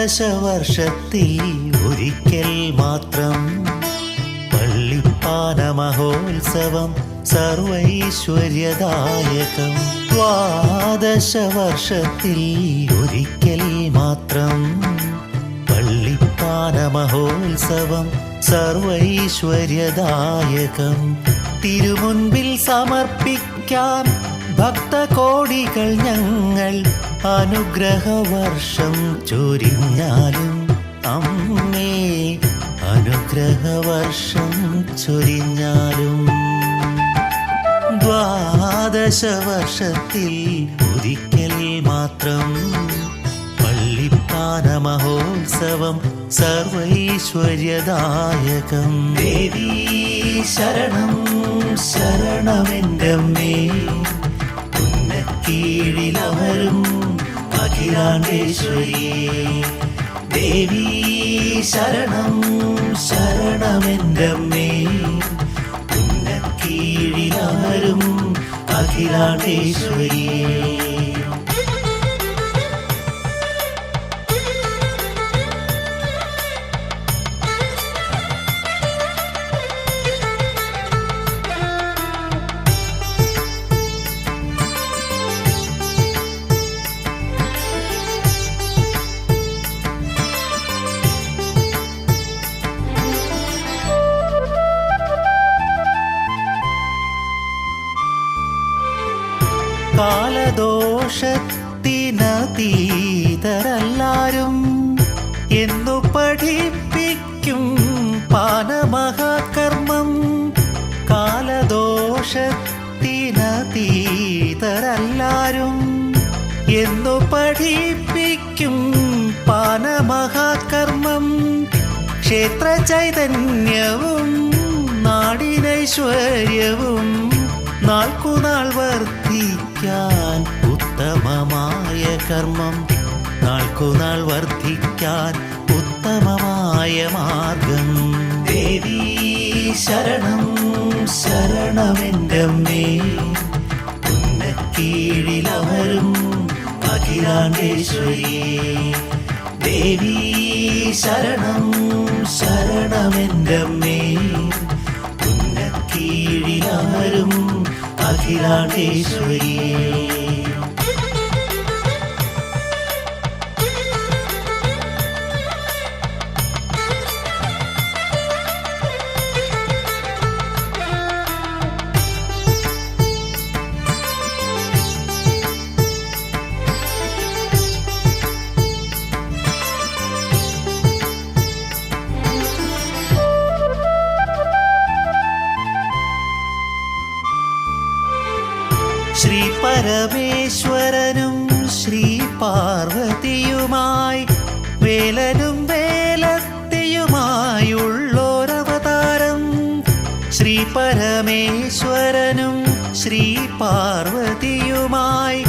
ദ്വാദശവർഷത്തിൽ ഒരിക്കൽ മാത്രം പള്ളിപ്പാന സർവൈശ്വര്യദായകം. ദ്വാദശ വർഷത്തിൽ ഒരിക്കൽ മാത്രം പള്ളിപ്പാന മഹോത്സവം സർവൈശ്വര്യദായകം. തിരുമുൻപിൽ സമർപ്പിക്കാൻ ഭക്തകോടികൾ ഞങ്ങൾ അനുഗ്രഹവർഷം ചൊരിഞ്ഞാലും അമ്മേ അനുഗ്രഹവർഷം ചൊരിഞ്ഞാലും ദ്വാദശ വർഷത്തിൽ ഒരിക്കൽ മാത്രം പള്ളിപ്പാന മഹോത്സവം സർവൈശ്വര്യദായകം. ദേവി ശരണം ശരണമെന്റമ്മേ. ഉന്നക്കീഴിലവരും അഖിലാണ്ടേശ്വരിയേ ദേവീ ശരണം ശരണമെന്റമ്മേ ഉന്നക്കീഴിലാരും അഖിലാണ്ടേശ്വരിയേ കാലദോഷത്തിനതീതരല്ലാരും എന്നു പഠിപ്പിക്കും പാനമഹാകർമ്മം. കാലദോഷത്തിനതീതരല്ലാരും എന്നു പഠിപ്പിക്കും പാനമഹാകർമ്മം. ക്ഷേത്ര ചൈതന്യവും നാടിനൈശ്വര്യവും നാൾക്കുനാൾ ഉത്തമമായ കർമ്മം നാൾക്കുനാൾ വർദ്ധിക്കാൻ ഉത്തമമായ മാർഗം. ദേവി ശരണം ശരണമെന്റമ്മേ. ഉന്നക്കീഴിലമരും അഖിലാണ്ടേശ്വരിയേ ദേവി ശരണം ശരണമെന്റമ്മേ. ഉന്നക്കീഴിലമരും അഖിലാണ്ടേശ്വരിയേ പരമേശ്വരനും ശ്രീ പാർവതിയുമായി വേലനും വേലത്തിയുമായുള്ളോരവതാരം. ശ്രീ പരമേശ്വരനും ശ്രീ പാർവതിയുമായി